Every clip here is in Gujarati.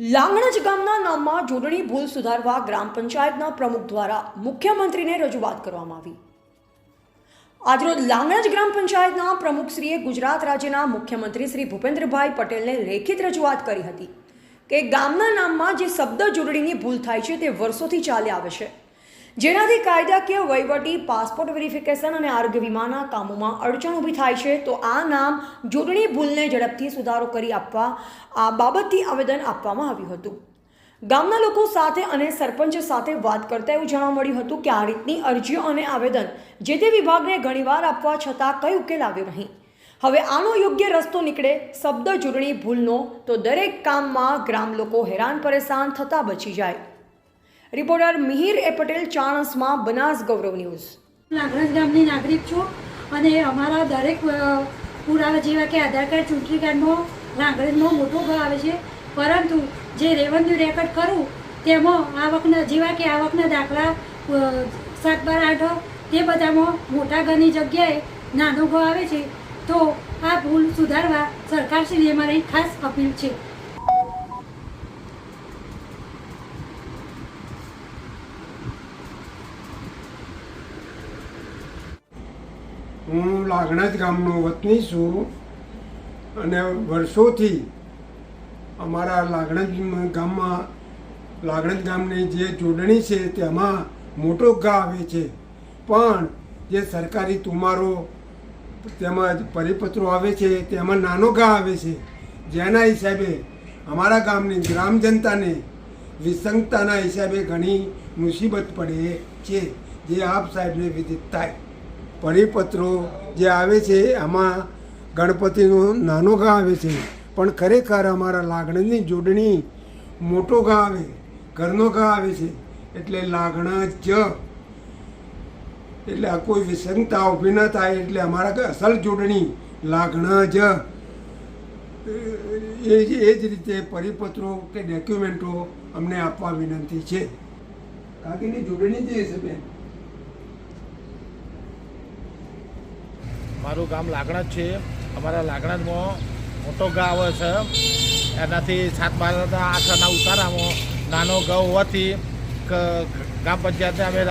લાંગણજ ગામના નામમાં જોડણી ભૂલ સુધારવા ગ્રામ પંચાયતના પ્રમુખ દ્વારા મુખ્યમંત્રીને રજૂઆત કરવામાં આવી. આજરોજ લાંગણજ ગ્રામ પંચાયતના પ્રમુખશ્રીએ ગુજરાત રાજ્યના મુખ્યમંત્રી શ્રી ભૂપેન્દ્રભાઈ પટેલને લેખિત રજૂઆત કરી હતી કે ગામના નામમાં જે શબ્દ જોડણીની ભૂલ થાય છે તે વર્ષોથી ચાલી આવે છે. જેનાથી કાયદાકીય વહીવટી, પાસપોર્ટ વેરિફિકેશન અને આરોગ્ય વીમાના કામોમાં અડચણ ઊભી થાય છે, તો આ નામ જોડણી ભૂલને ઝડપથી સુધારો કરી આપવા, આ બાબતથી આવેદન આપવામાં આવ્યું હતું. ગામના લોકો સાથે અને સરપંચ સાથે વાત કરતા એવું જાણવા મળ્યું હતું કે આ રીતની અરજીઓ અને આવેદન જે તે વિભાગને ઘણીવાર આપવા છતાં કઈ ઉકેલ આવ્યો નહીં. હવે આનો યોગ્ય રસ્તો નીકળે શબ્દ જોડણી ભૂલનો, તો દરેક કામમાં ગ્રામ લોકો હેરાન, પરેશાન થતા બચી જાય. Reporter Mihir A Patel Chanasma Banas Gaurav news. Nagraj ગામની નાગરિક છું અને અમારા દરેક પુરાવા જેવા કે આધાર કાર્ડ, ચૂંટણી કાર્ડમાં નાગરજનો મોટો ભાવ આવે છે. પરંતુ જે રેવન્યુ રેકર્ડ કરું, તેમાં આવકના, જેવા કે આવકના દાખલા સાત બાર આઠ, તે બધામાં મોટા ઘરની જગ્યાએ નાનો ભાવ આવે છે. તો આ ભૂલ સુધારવા સરકારશ્રીએ મારી ખાસ અપીલ છે. હું લાગણજ ગામનો વતની છું અને વર્ષોથી અમારા લાગણજ ગામમાં, લાગણજ ગામની જે જોડણી છે તેમાં મોટો ઘા આવે છે. પણ જે સરકારી તુમારો તેમજ પરિપત્રો આવે છે, તેમાં નાનો ઘા આવે છે. જેના હિસાબે અમારા ગામની ગ્રામ જનતાને વિસંગતાના હિસાબે ઘણી મુસીબત પડે છે, જે આપ સાહેબને વિદિત થાય. પરિપત્રો જે આવે છે, આમાં ગણપતિનો નાનો ઘા આવે છે, પણ ખરેખર અમારા લાગણની જોડણી મોટો ઘા આવે, ઘરનો ઘા આવે છે, એટલે લાગણા જ. એટલે આ કોઈ વિસંગતા ઊભી ન થાય, એટલે અમારા અસલ જોડણી લાગણા જ. એ એ જ રીતે પરિપત્રો કે ડોક્યુમેન્ટો અમને આપવા વિનંતી છે. કાકીની જોડણી જે છે બેન? મારું ગામ લાગણા જ છે. અમારા લાગણામાં મોટો ગા આવે છે. એનાથી સાત બારના આઠના ઉતારામાં નાનો ગાઉ હોવાથી ગામ પંચાયતને અમે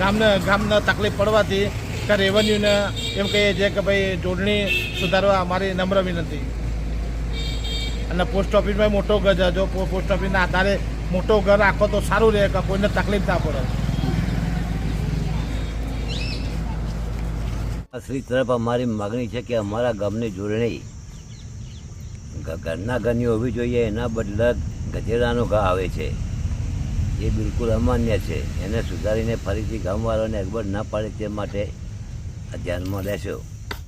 ગામને ગામને તકલીફ પડવાથી કે રેવન્યુને એમ કહીએ છીએ કે ભાઈ જોડણી સુધારવા અમારી નમ્ર વિનંતી. અને પોસ્ટ ઓફિસમાં મોટો છે જો પોસ્ટ ઓફિસના આધારે મોટો ઘર રાખો તો સારું રહે, કે કોઈને તકલીફ ના પડે. શ્રી તરફ અમારી માગણી છે કે અમારા ગામની જોડણી ઘરના ઘરની હોવી જોઈએ, એના બદલે ગજેરાનો ઘા આવે છે. એ બિલકુલ અમાન્ય છે. એને સુધારીને ફરીથી ગામવાળાને અગવડ ના પાડે તે માટે ધ્યાનમાં લેશો.